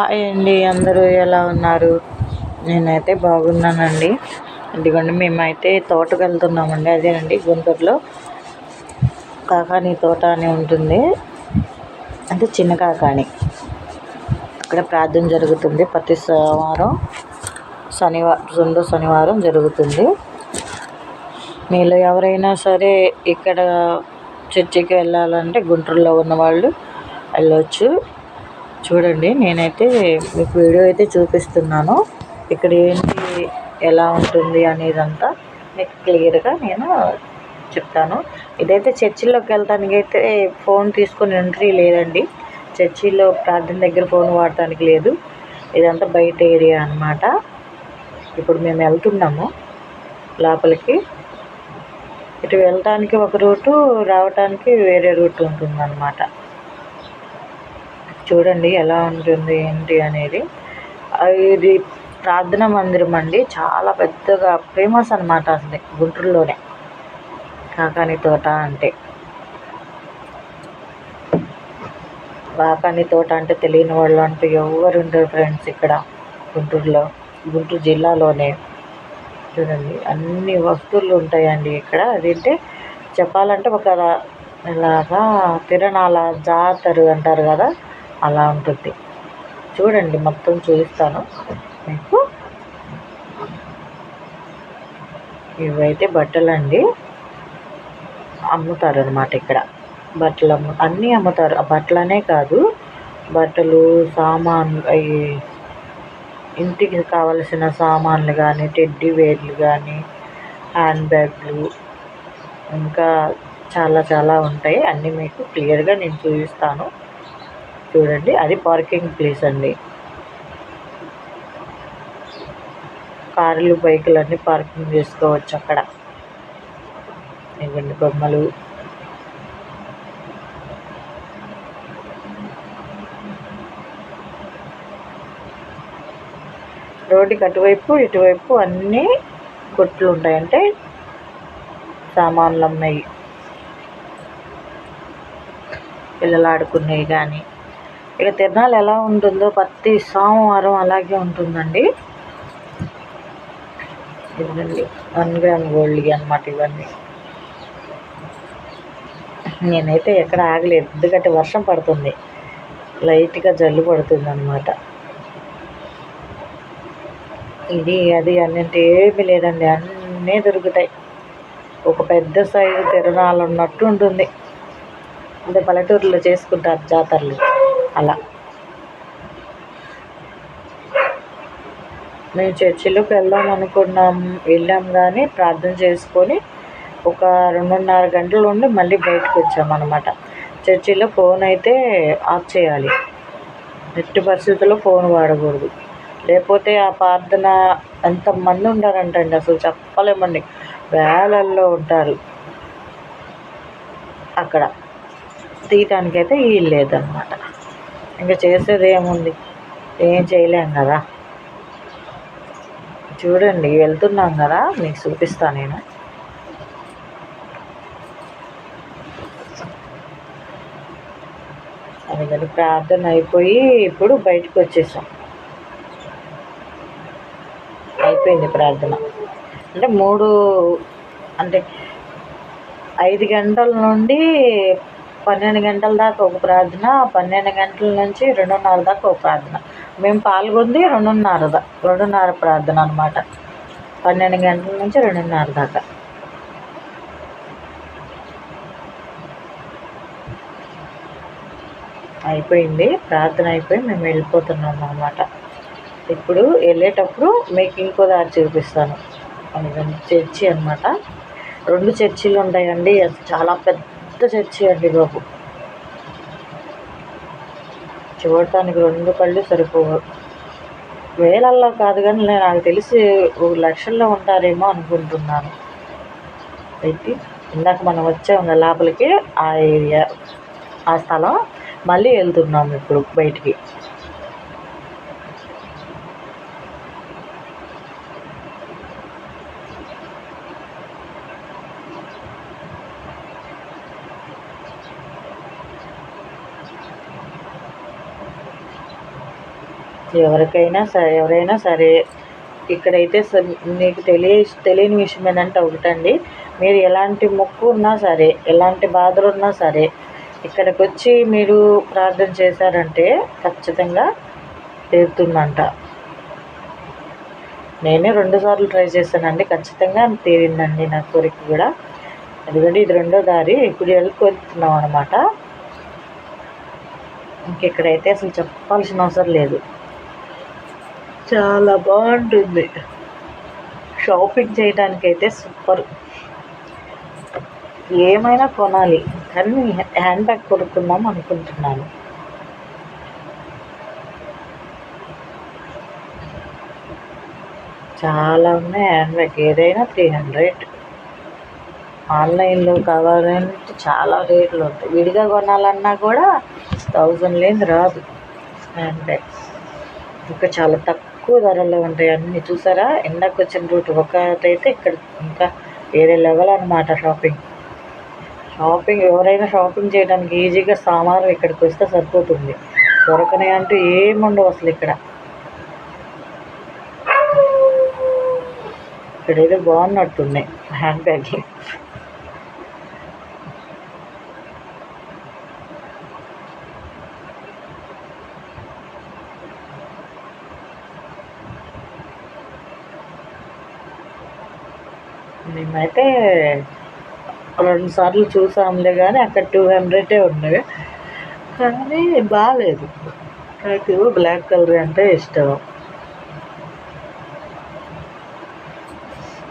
Hi అండి అందరూ ఎలా ఉన్నారు? నేనైతే బాగున్నానండి. ఇదిగోండి మేమైతే తోటకు వెళ్తున్నామండి అదేనండి గుంటూరులో. కాకాని తోట అని ఉంటుంది. అంటే చిన్న కాకాని. ఇక్కడ ప్రార్థన జరుగుతుంది. ప్రతి సోమవారం శనివారం రెండో శనివారం జరుగుతుంది. మీలో ఎవరైనా సరే ఇక్కడ చర్చికి వెళ్ళాలంటే గుంటూరులో ఉన్నవాళ్ళు వెళ్ళొచ్చు. చూడండి నేనైతే మీకు వీడియో అయితే చూపిస్తున్నాను. ఇక్కడ ఏంటి ఎలా ఉంటుంది అనేదంతా మీకు క్లియర్గా నేను చెప్తాను. ఇదైతే చర్చిలోకి వెళ్ళడానికి అయితే ఫోన్ తీసుకొని ఎంట్రీ లేదండి. చర్చిలో ప్రార్థన దగ్గర ఫోన్ వాడటానికి లేదు. ఇదంతా బయట ఏరియా అనమాట ఇప్పుడు మేము వెళ్తున్నాము లోపలికి. ఇటు వెళ్ళటానికి ఒక రూటు రావటానికి వేరే రూట్ ఉంటుందన్నమాట. చూడండి ఎలా ఉంటుంది ఏంటి అనేది. ఇది ప్రార్థన మందిరం అండి. చాలా పెద్దగా ఫేమస్ అనమాట అసలు గుంటూరులోనే. కాకాని తోట అంటే. కాకాని తోట అంటే తెలియని వాళ్ళు అంటూ ఎవరు ఉండరు ఫ్రెండ్స్ ఇక్కడ గుంటూరులో గుంటూరు జిల్లాలోనే. చూడండి అన్ని వస్తువులు ఉంటాయండి ఇక్కడ. అదేంటే? చెప్పాలంటే ఒక ఇలాగా తిరణాల జాతర అంటారు కదా. అలా ఉంటుంది. చూడండి మొత్తం చూపిస్తాను. మీకు ఇవైతే బట్టలు అండి అమ్ముతారు అనమాట ఇక్కడ. బట్టలు అమ్ము అన్నీ అమ్ముతారు. ఆ బట్టలనే కాదు బట్టలు సామాన్లు అవి ఇంటికి కావలసిన సామాన్లు కానీ టెడ్డీ వేర్లు కానీ హ్యాండ్ బ్యాగ్లు ఇంకా చాలా చాలా ఉంటాయి. అన్నీ మీకు క్లియర్గా నేను చూపిస్తాను. చూడండి. అది పార్కింగ్ ప్లేస్ అండి. కార్లు బైకులు అన్నీ పార్కింగ్ చేసుకోవచ్చు అక్కడ. ఇవ్వండి బొమ్మలు. రోడ్డుకి అటువైపు ఇటువైపు అన్నీ కొట్లు ఉంటాయంటే సామాన్లు అమ్మాయి పిల్లలు ఆడుకునేవి కానీ ఇక తిరణాలు ఎలా ఉంటుందో ప్రతి సోమవారం అలాగే ఉంటుందండి. ఇదండి వన్ గ్రామ్ గోల్డ్ అనమాట ఇవన్నీ. నేనైతే ఎక్కడ ఆగలేదు ఎందుకంటే వర్షం పడుతుంది. లైట్గా జల్లు పడుతుంది అనమాట ఇది అది అన్నింటి ఏమీ లేదండి అన్నీ దొరుకుతాయి. ఒక పెద్ద సైజు తిరణాలు ఉన్నట్టు ఉంటుంది. అంటే పల్లెటూరులో చేసుకుంటారు జాతరలు. అలా. మేము చర్చిలోకి వెళ్దాం అనుకున్నాం వెళ్ళాం కానీ ప్రార్థన చేసుకొని ఒక రెండున్నర గంటలు ఉండి మళ్ళీ బయటకు వచ్చామన్నమాట చర్చిలో ఫోన్ అయితే ఆఫ్ చేయాలి. ఎట్టి పరిస్థితుల్లో ఫోన్ వాడకూడదు. లేకపోతే ఆ ప్రార్థన ఎంతమంది ఉంటారంటండి అసలు చెప్పలేమండి. వేలల్లో ఉంటారు. అక్కడ తీయటానికైతే వీలు లేదనమాట ఇంకా చేసేది ఏముంది? ఏం చేయలేం కదా. చూడండి వెళ్తున్నాం కదా. మీకు చూపిస్తాను నేను. అందుకని ప్రార్థన అయిపోయి ఇప్పుడు బయటకు వచ్చేసాం. అయిపోయింది ప్రార్థన. అంటే మూడు అంటే ఐదు గంటల నుండి పన్నెండు గంటల దాకా ఒక ప్రార్థన పన్నెండు గంటల నుంచి రెండున్నర దాకా ఒక ప్రార్థన. మేము పాల్గొంది రెండున్నర దా రెండున్నర ప్రార్థన అనమాట పన్నెండు గంటల నుంచి రెండున్నర దాకా. అయిపోయింది. ప్రార్థన అయిపోయి మేము వెళ్ళిపోతున్నాం అనమాట ఇప్పుడు వెళ్ళేటప్పుడు మీకు ఇంకో దారి చూపిస్తాను. చర్చి అనమాట రెండు చర్చిలు ఉంటాయండి. చాలా పెద్ద చర్చి అండి బాబు. చూడటానికి రెండు కళ్ళు సరిపోవు. వేలల్లో కాదు కానీ నాకు తెలిసి లక్షల్లో ఉంటారేమో అనుకుంటున్నాను. అయితే ఇందాక మనం వచ్చాము లోపలికి ఆ ఏరియా ఆ స్థలం మళ్ళీ వెళ్తున్నాము ఇప్పుడు బయటికి. ఎవరికైనా సరే ఎవరైనా సరే ఇక్కడైతే మీకు తెలియ తెలియని విషయం ఏంటంటే ఒకటండి. మీరు ఎలాంటి మొక్కు ఉన్నా సరే ఎలాంటి బాధలు ఉన్నా సరే ఇక్కడికి వచ్చి మీరు ప్రార్థన చేశారంటే ఖచ్చితంగా తీరుతుందంట. నేనే రెండుసార్లు ట్రై చేశానండి. ఖచ్చితంగా తీరిందండి నా కోరిక కూడా. ఎందుకంటే ఇది రెండో దారి ఇప్పుడు వెళ్ళిపోతున్నాం అనమాట ఇంకెక్కడైతే అసలు చెప్పాల్సిన అవసరం లేదు. చాలా బాగుంటుంది. షాపింగ్ చేయడానికి అయితే సూపర్ ఏమైనా కొనాలి కానీ హ్యాండ్ బ్యాగ్ కొనుక్కుందాం అనుకుంటున్నాను. చాలా ఉన్నాయి హ్యాండ్ బ్యాగ్ ఏదైనా త్రీ హండ్రెడ్ ఆన్లైన్లో కావాలంటే చాలా రేట్లు ఉంటాయి. విడిగా కొనాలన్నా కూడా థౌజండ్ లేని రాదు హ్యాండ్ బ్యాగ్స్ ఇంకా చాలా తక్కువ ధరల్లో ఉంటాయి అన్నీ. చూసారా? ఎండకు వచ్చిన రూట్. ఒకటైతే ఇక్కడ ఇంకా వేరే లెవెల్ అనమాట షాపింగ్ షాపింగ్ ఎవరైనా షాపింగ్ చేయడానికి ఈజీగా సామాను ఇక్కడికి వస్తే సరిపోతుంది. దొరకనే అంటూ ఏముండవు అసలు ఇక్కడ. ఇక్కడ ఏదో బాగున్నట్టున్నాయి హ్యాండ్ బ్యాగ్లు మేమైతే రెండు సార్లు చూసాంలే కానీ అక్కడ టూ హండ్రెడే ఉన్నవి కానీ బాగాలేదు నాకు బ్లాక్ కలర్ అంటే ఇష్టం.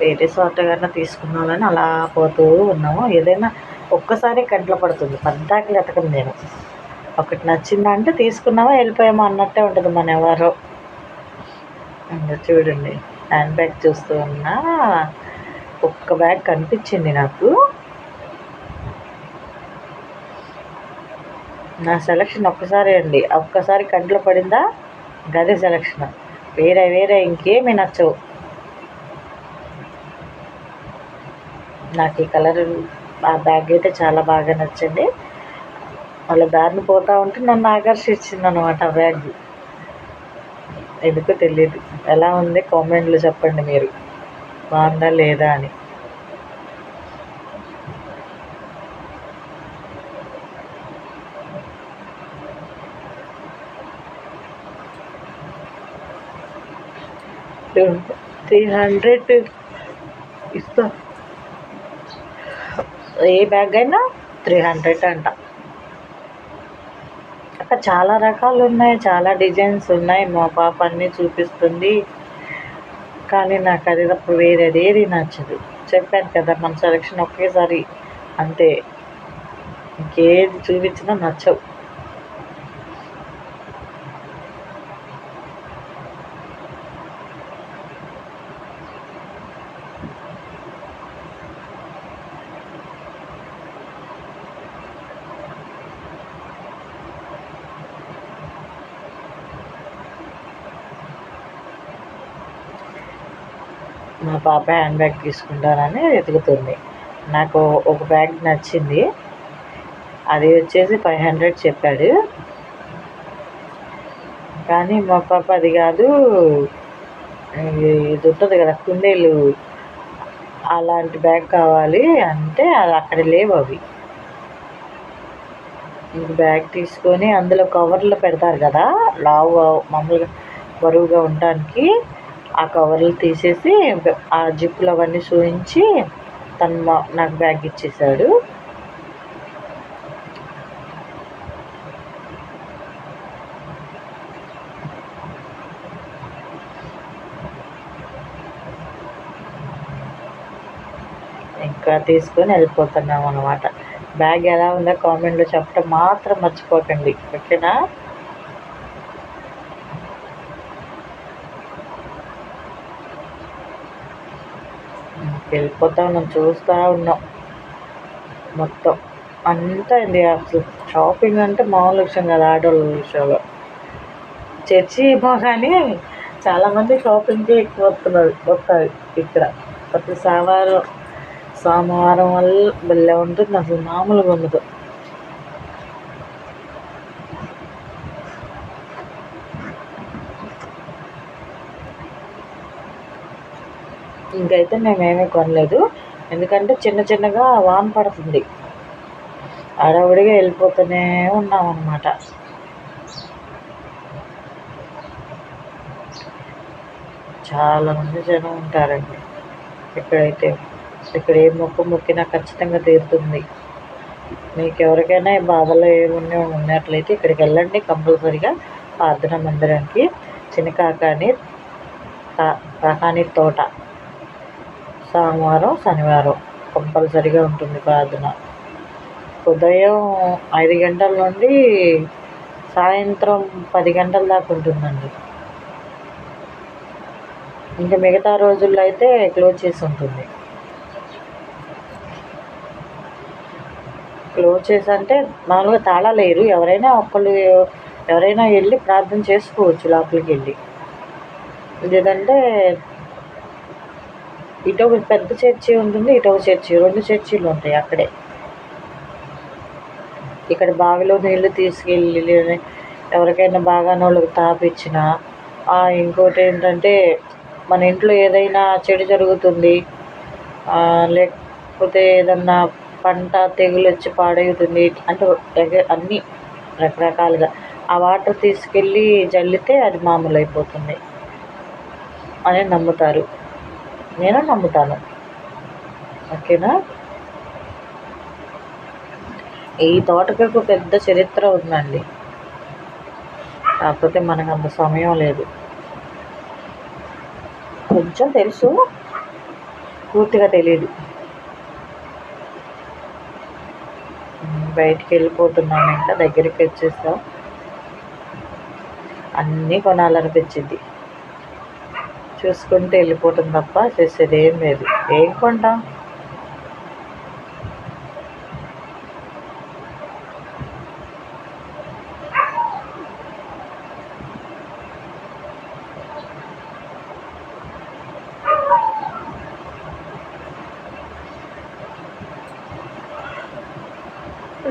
వేరే షార్ట్ కన్నా తీసుకున్నామని అలా పోతూ ఉన్నాము. ఏదైనా ఒక్కసారి కంట్లో పడుతుంది. పద్దాకి ఎతకను నేను. ఒకటి నచ్చిందంటే తీసుకున్నామా వెళ్ళిపోయామా అన్నట్టే ఉంటుంది మన ఎవరో చూడండి. హ్యాండ్ బ్యాగ్ చూస్తూ ఉన్నా. ఒక్క బ్యాగ్ కనిపించింది నాకు. నా సెలక్షన్ ఒక్కసారి అండి. ఒక్కసారి కంట్లో పడిందా? గదే సెలక్షన్ వేరే వేరే ఇంకేమీ నచ్చవు. నాకు ఈ కలర్ ఆ బ్యాగ్ అయితే చాలా బాగా నచ్చింది వాళ్ళ దారిని పోతూ ఉంటే నన్ను ఆకర్షించింది అనమాట ఆ బ్యాగ్. ఎందుకో తెలియదు ఎలా ఉంది? కామెంట్లో చెప్పండి మీరు. బాగుందా లేదా అని. త్రీ హండ్రెడ్ ఇస్తా. ఏ బ్యాగ్ అయినా త్రీ హండ్రెడ్ అంట. అక్కడ చాలా రకాలు ఉన్నాయి చాలా డిజైన్స్ ఉన్నాయి. మా పాప అన్నీ చూపిస్తుంది. కానీ నాకు అది తప్ప వేరేది ఏది నచ్చదు. చెప్పాను కదా మన సెలక్షన్ ఒకేసారి అంతే. ఇంకేది చూపించినా నచ్చవు మా పాప హ్యాండ్ బ్యాగ్ తీసుకుంటానని వెతుకుతుంది. నాకు ఒక బ్యాగ్ నచ్చింది. అది వచ్చేసి ఫైవ్ హండ్రెడ్ చెప్పాడు. కానీ మా పాప అది కాదు ఇది ఉంటుంది కదా కుందేలు అలాంటి బ్యాగ్ కావాలి అంటే అది అక్కడ లేవు అవి. బ్యాగ్ తీసుకొని అందులో కవర్లు పెడతారు కదా లావు మామూలుగా బరువుగా ఉండడానికి. ఆ కవర్లు తీసేసి ఆ జిప్పులు అవన్నీ చూయించి తను నాకు బ్యాగ్ ఇచ్చేసాడు. ఇంకా తీసుకొని వెళ్ళిపోతున్నాం అనమాట బ్యాగ్ ఎలా ఉందో కామెంట్లో చెప్పడం మాత్రం మర్చిపోకండి. ఓకేనా? వెళ్ళిపోతా మనం చూస్తూ ఉన్నాం. మొత్తం అంతా ఇది అసలు షాపింగ్ అంటే మామూలు విషయం కదా ఆడవాళ్ళ విషయంలో. చర్చి ఏమో కానీ చాలామంది షాపింగ్కి ఎక్కువ వస్తున్నారు వస్తారు ఇక్కడ. ప్రతి సోమవారం సోమవారం వల్ల భలే ఉంటుంది అసలు మామూలుగా ఉండదు. ఇంకైతే మేమేమీ కొనలేదు. ఎందుకంటే చిన్న చిన్నగా వాన పడుతుంది. అడవుడిగా వెళ్ళిపోతూనే ఉన్నాం అన్నమాట చాలామంది జనం ఉంటారండి. ఇక్కడైతే ఇక్కడ ఏ మొక్కు మొక్కినా ఖచ్చితంగా తీరుతుంది. మీకు ఎవరికైనా ఈ బాధలు ఉన్నట్లయితే ఇక్కడికి వెళ్ళండి. కంపల్సరిగా ప్రార్థన మందిరానికి. చిన్నకాకాని కాకాని తోట. సోమవారం శనివారం కంపల్సరిగా ఉంటుంది ప్రార్థన. ఉదయం ఐదు గంటల నుండి సాయంత్రం పది గంటల దాకా ఉంటుందండి. ఇంకా మిగతా రోజుల్లో అయితే క్లోజ్ చేసి ఉంటుంది. క్లోజ్ చేసి అంటే మామూలుగా తాళలేరు ఎవరైనా ఒక్కళ్ళు ఎవరైనా వెళ్ళి ప్రార్థన చేసుకోవచ్చు లోపలికి వెళ్ళి. లేదంటే ఇటు ఒక పెద్ద చర్చి ఉంటుంది ఇటు ఒక చర్చి రెండు చర్చిలు ఉంటాయి అక్కడే. ఇక్కడ బావిలో నీళ్ళు తీసుకెళ్ళి ఎవరికైనా బాగా నోళ్ళకి తాపించిన ఇంకోటి ఏంటంటే మన ఇంట్లో ఏదైనా చెడు జరుగుతుంది లేకపోతే ఏదన్నా పంట తెగులు వచ్చి పాడవుతుంది అంటే అన్నీ రకరకాలుగా. ఆ వాటర్ తీసుకెళ్ళి జల్లితే అది మామూలు అయిపోతుంది అని నమ్ముతారు. నేను నమ్ముతాను. ఓకేనా? ఈ తోటకు పెద్ద చరిత్ర ఉందండి. కాకపోతే మనకు అంత సమయం లేదు. కొంచెం తెలుసు. పూర్తిగా తెలియదు బయటికి వెళ్ళిపోతున్నాను ఇంకా దగ్గరికి వచ్చేస్తాం అన్నీ కొనాలనిపించింది. చూసుకుంటే వెళ్ళిపోవటం తప్ప చేసేది ఏం లేదు. ఏం కొంటాం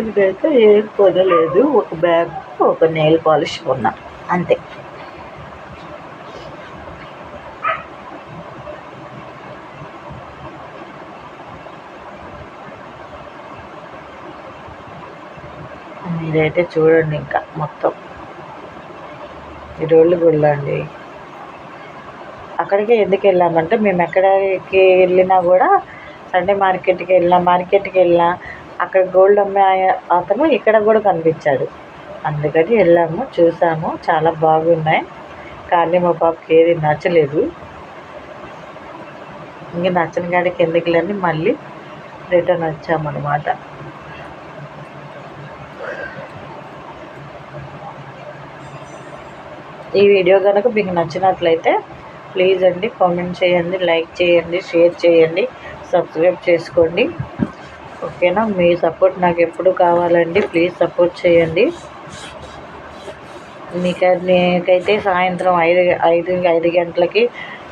ఇదైతే ఏం కొనలేదు. ఒక బ్యాగ్ ఒక నెయిల్ పాలిష్ కొన్నా. అంతే. ఇదైతే చూడండి ఇంకా మొత్తం. ఇరోళ్ళు గుళ్ళండి అక్కడికి ఎందుకు వెళ్ళామంటే మేము ఎక్కడికి వెళ్ళినా కూడా సండే మార్కెట్కి వెళ్ళినా మార్కెట్కి వెళ్ళినా అక్కడ గోల్డ్ అమ్మే అతను ఇక్కడ కూడా కనిపించాడు. అందుకని వెళ్ళాము చూసాము. చాలా బాగున్నాయి. కానీ మా పాపకి ఏది నచ్చలేదు. ఇంక నచ్చని కాడికి ఎందుకులేని మళ్ళీ రిటర్న్ వచ్చామన్నమాట. ఈ వీడియో కనుక మీకు నచ్చినట్లయితే ప్లీజ్ అండి కామెంట్ చేయండి లైక్ చేయండి షేర్ చేయండి సబ్స్క్రైబ్ చేసుకోండి. ఓకేనా? మీ సపోర్ట్ నాకు ఎప్పుడు కావాలండి ప్లీజ్ సపోర్ట్ చేయండి. మీకు నీకైతే సాయంత్రం ఐదు ఐదు ఐదు గంటలకి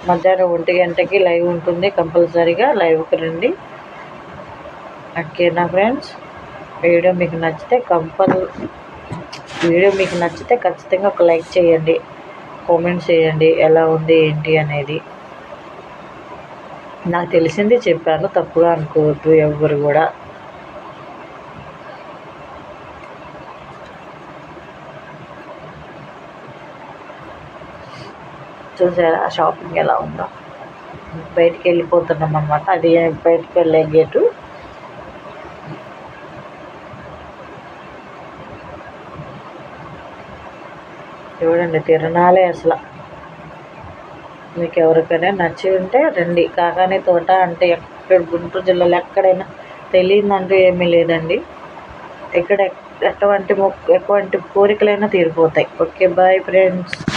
మధ్యాహ్నం ఒంటి గంటకి లైవ్ ఉంటుంది కంపల్సరీగా లైవ్కి రండి. ఓకేనా ఫ్రెండ్స్? వీడియో మీకు నచ్చితే కంపల్ వీడియో మీకు నచ్చితే ఖచ్చితంగా ఒక లైక్ చేయండి కామెంట్ చేయండి ఎలా ఉంది ఏంటి అనేది. నాకు తెలిసింది చెప్పాను తప్పుగా అనుకోవద్దు ఎవ్వరు కూడా. చూసారా షాపింగ్ ఎలా ఉందో. బయటికి వెళ్ళిపోతున్నాం అనమాట అది బయటికి వెళ్ళే గేటు. చూడండి తిరణాలే అసలు. మీకు ఎవరికైనా నచ్చి ఉంటే రండి. కాకాని తోట అంటే ఎక్కడ గుంటూరు జిల్లాలో ఎక్కడైనా తెలియదంటూ ఏమీ లేదండి. ఇక్కడ ఎటువంటి మొక్క ఎటువంటి కోరికలైనా తీరిపోతాయి. Okay bye friends.